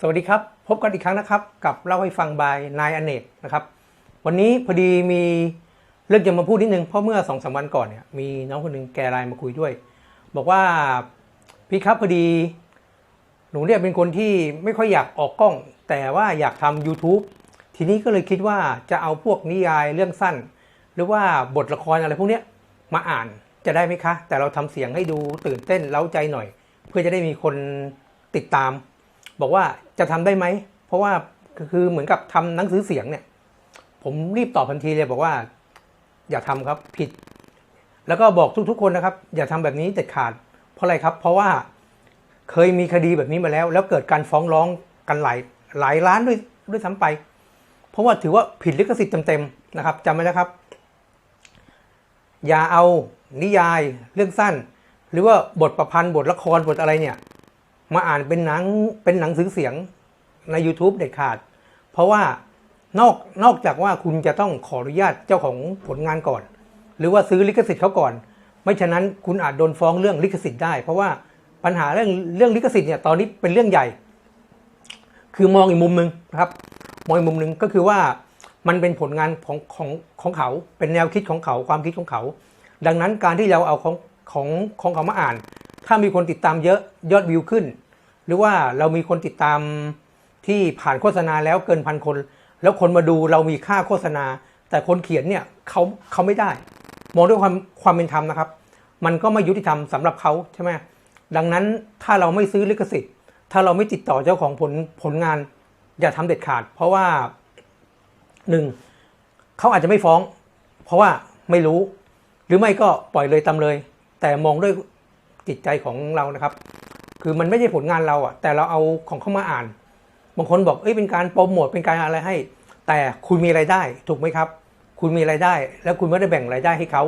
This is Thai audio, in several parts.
สวัสดีครับ พบกันอีกครั้งนะครับ กับเล่าให้ฟังบายนายอเนกนะครับ วันนี้พอดีมีเรื่องจะมาพูดนิดนึงเพราะเมื่อสองสามวันก่อนเนี่ยมีน้องคนหนึ่งแกไลน์มาคุยด้วย บอกว่าพี่ครับพอดีหนูเนี่ยเป็นคนที่ไม่ค่อยอยากออกกล้อง แต่ว่าอยากทำ YouTube ทีนี้ก็เลยคิดว่าจะเอาพวกนิยายเรื่องสั้น หรือว่าบทละครอะไรพวกเนี้ยมาอ่านจะได้ไหมคะ แต่เราทำเสียงให้ดูตื่นเต้นเล้าใจหน่อย เพื่อจะได้มีคนติดตาม บอกว่าจะทำได้ไหม เพราะว่าคือเหมือนกับทำหนังสือเสียงเนี่ย ผมรีบตอบทันทีเลยบอกว่า อย่าทำครับผิด แล้วก็บอกทุกๆ คนนะครับ อย่าทำแบบนี้เด็ดขาด เพราะอะไรครับ เพราะว่าเคยมีคดีแบบนี้มาแล้ว แล้วเกิดการฟ้องร้องกันหลายหลายล้านด้วยด้วยซ้ำไป เพราะว่าถือว่าผิดลิขสิทธิ์เต็มๆนะครับจำไว้นะครับ อย่าเอานิยายเรื่องสั้น หรือว่าบทประพันธ์บทละครบทอะไรเนี่ย มาอ่านเป็นหนังเป็นหนังสือเสียงใน YouTube เด็ดขาด เพราะว่านอกนอกจากว่าคุณจะต้องขออนุญาตเจ้าของผลงานก่อน หรือว่าซื้อลิขสิทธิ์เขาก่อน ไม่ฉะนั้นคุณอาจโดนฟ้องเรื่องลิขสิทธิ์ได้ เพราะว่าปัญหาเรื่องเรื่องลิขสิทธิ์เนี่ยตอนนี้เป็นเรื่องใหญ่ คือมองอีกมุมหนึ่งนะครับ มองอีกมุมหนึ่งก็คือว่ามันเป็นผลงานของของของเขา เป็นแนวคิดของเขาความคิดของเขา ดังนั้นการที่เราเอาของของของเขามาอ่าน ถ้ามีคนติดตามเยอะยอดวิวขึ้น หรือว่าเรามีคนติดตามที่ผ่านโฆษณาแล้วเกินพันคน แล้วคนมาดูเรามีค่าโฆษณา แต่คนเขียนเนี่ยเขาเขาไม่ได้ มองด้วยความความเป็นธรรมนะครับ มันก็ไม่ยุติธรรมสำหรับเขาใช่ไหมดังนั้นถ้าเราไม่ซื้อลิขสิทธิ์ ถ้าเราไม่ติดต่อเจ้าของผลผลงาน อย่าทำเด็ดขาด เพราะว่าหนึ่งเขาอาจจะไม่ฟ้อง เพราะว่าไม่รู้ หรือไม่ก็ปล่อยเลยตามเลย แต่มองด้วยจิตใจของเรานะครับ คือมันไม่ใช่ผลงานเราอะแต่เราเอาของเขามาอ่าน บางคนบอกเอ้ยเป็นการโปรโมทเป็นการอะไรให้ แต่คุณมีไรายได้ถูกไหมครับ คุณมีไรายได้ แล้วคุณไม่ได้แบ่งรายได้ให้เขา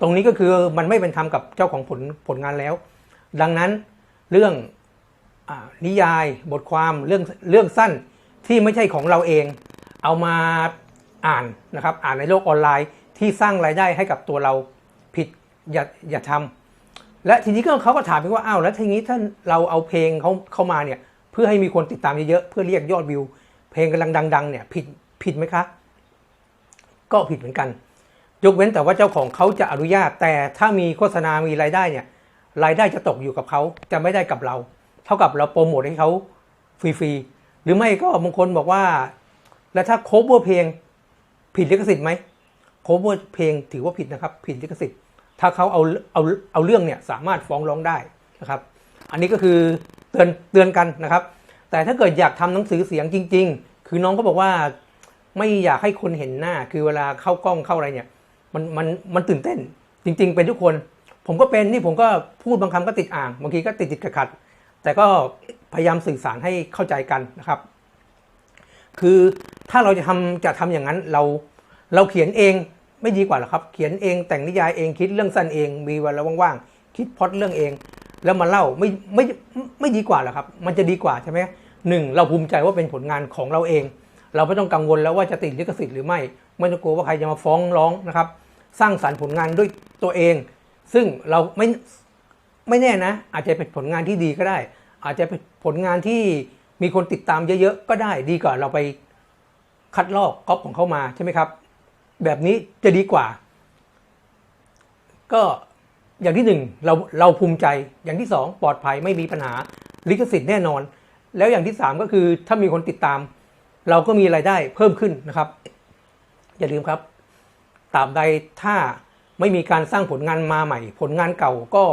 ตรงนี้ก็คือมันไม่เป็นธรรมกับเจ้าของผลผลงานแล้ว ดังนั้นเรื่องอนิยายบทความเรื่องเรื่องสั้นที่ไม่ใช่ของเราเอง เอามาอ่านนะครับ อ่านในโลกออนไลน์ที่สร้างรายได้ให้กับตัวเราผิดอย่าอย่าทำ และทีนี้ก็เขาก็ถามไปว่าอ้าวแล้วทีนี้ถ้าเราเอาเพลงเขาเข้ามาเนี่ย เพื่อให้มีคนติดตามเยอะๆเพื่อเรียกยอดวิว เพลงกำลังดัง ๆ เนี่ยผิดผิดไหมคะ ก็ผิดเหมือนกัน ยกเว้นแต่ว่าเจ้าของเขาจะอนุญาตแต่ถ้ามีโฆษณามีรายได้เนี่ยรายได้จะตกอยู่กับเขาจะไม่ได้กับเรา เท่ากับเราโปรโมทให้เขาฟรีๆหรือไม่ก็บางคนบอกว่า แล้วถ้าโคเวอร์เพลงผิดลิขสิทธิ์ไหมโคเวอร์เพลงถือว่าผิดนะครับ ผิดลิขสิทธิ์ ถ้าเขาเอาเอาเอาเรื่องเนี่ยสามารถฟ้องร้องได้นะครับ อันนี้ก็คือเตือนเตือนกันนะครับ แต่ถ้าเกิดอยากทำหนังสือเสียงจริง ๆ คือน้องก็บอกว่าไม่อยากให้คนเห็นหน้า คือเวลาเข้ากล้องเข้าอะไรเนี่ยมันมันมันตื่นเต้น จริง ๆ เป็นทุกคน ผมก็เป็นนี่ผมก็พูดบางคำก็ติดอ่างบางทีก็ติดติดขัด แต่ก็พยายามสื่อสารให้เข้าใจกันนะครับ คือถ้าเราจะทำจะทำอย่างนั้นเราเราเขียนเอง ไม่ดีกว่าหรอครับ เขียนเองแต่งนิยายเองคิดเรื่องสั้นเอง มีเวลาว่างๆ คิดพอดเรื่องเอง แล้วมาเล่าไม่ไม่ไม่ดีกว่าหรอครับ มันจะดีกว่าใช่ไหมหนึ่งเราภูมิใจว่าเป็นผลงานของเราเอง เราไม่ต้องกังวลแล้วว่าจะติดลิขสิทธิ์หรือไม่ ไม่ต้องกลัวว่าใครจะมาฟ้องร้องนะครับ สร้างสารรค์ผลงานด้วยตัวเอง ซึ่งเราไม่ไม่แน่นะ อาจจะเป็นผลงานที่ดีก็ได้ อาจจะเป็นผลงานที่มีคนติดตามเยอะๆก็ได้ดีกว่าเราไปคัดลอกก๊อปของเขามาใช่ไหมครับ แบบนี้จะดีกว่า ก็อย่างที่หนึ่งเราเราภูมิใจอย่างที่สองปลอดภัยไม่มีปัญหาลิขสิทธิ์แน่นอน แล้วอย่างที่สามก็คือถ้ามีคนติดตาม เราก็มีรายได้เพิ่มขึ้นนะครับ อย่าลืมครับตราบใดถ้าไม่มีการสร้างผลงานมาใหม่ ผลงานเก่าก็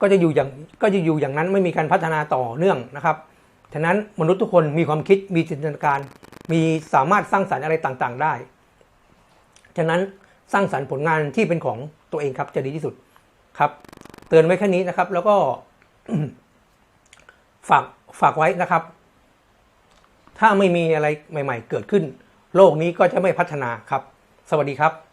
ก็จะอยู่อย่างก็จะอยู่อย่างนั้นไม่มีการพัฒนาต่อเนื่องนะครับ ฉะนั้นมนุษย์ทุกคนมีความคิดมีจินตนาการ มีสามารถสร้างสรรค์อะไรต่างๆ ได้ ฉะนั้นสร้างสรรค์ผลงานที่เป็นของตัวเองครับจะดีที่สุดครับ เตือนไว้แค่นี้นะครับ แล้วก็ฝากฝากไว้นะครับ ถ้าไม่มีอะไรใหม่ ๆ เกิดขึ้น โลกนี้ก็จะไม่พัฒนาครับ สวัสดีครับ